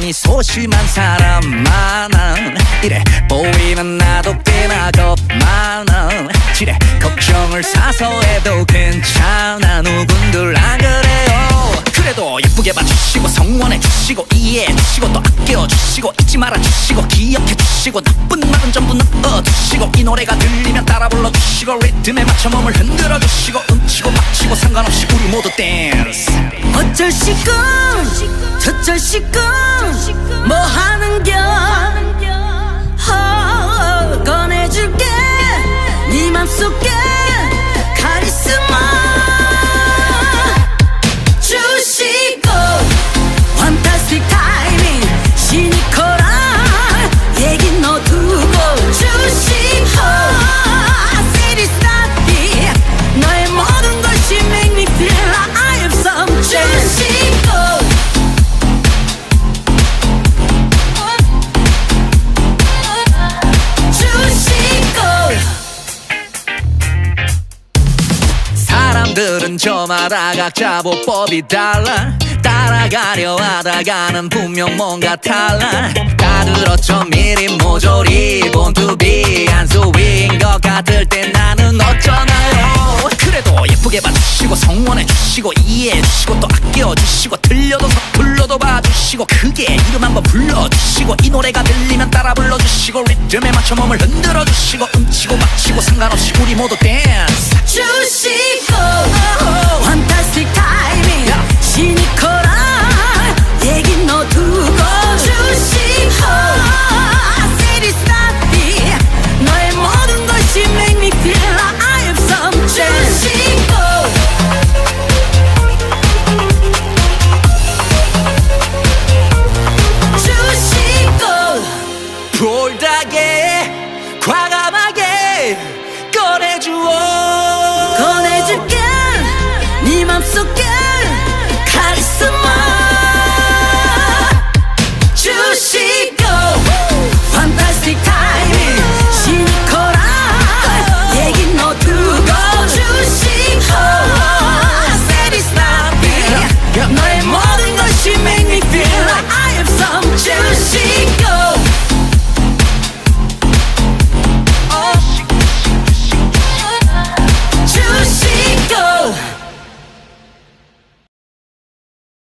마음이 소심한 사람 많아. 이래 보이는 나도 꽤나 겁 많아. 지레 걱정을 사서 해도 괜찮아. 누군들 안 그래요? 그래도 예쁘게 봐주시고 성원해 주시고 이해해 주시고 또 아껴 주시고 잊지 말아 주시고 기억해 주시고 나쁜 말은 전부 넣어 주시고 이 노래가 들리면 따라 불러 주시고 리듬에 맞춰 몸을 흔들어 주시고 음치고 막치고 상관없이 우리 모두 댄스 어쩔 시군 저쩔 시군 뭐 하는겨 사람들은 저마다 각자 보법이 달라. 따라가려 하다가는 분명 뭔가 달라. 다 들었죠 미리 모조리. 본투비 한수위인 것 같을 때 나는 어쩌나요? 그래도 예쁘게 봐주시고 성원해 주시고 이해해 주시고 또 아껴 주시고 들려도 서툴러도 봐주시고 크게 이름 한번 불러주시고 이 노래가 들리면 따라 불러주시고 리듬에 맞춰 몸을 흔들어 주시고 음치고 막치고 상관없이 우리 모두 댄스 꺼내주어. 꺼내줄게. 네 맘속에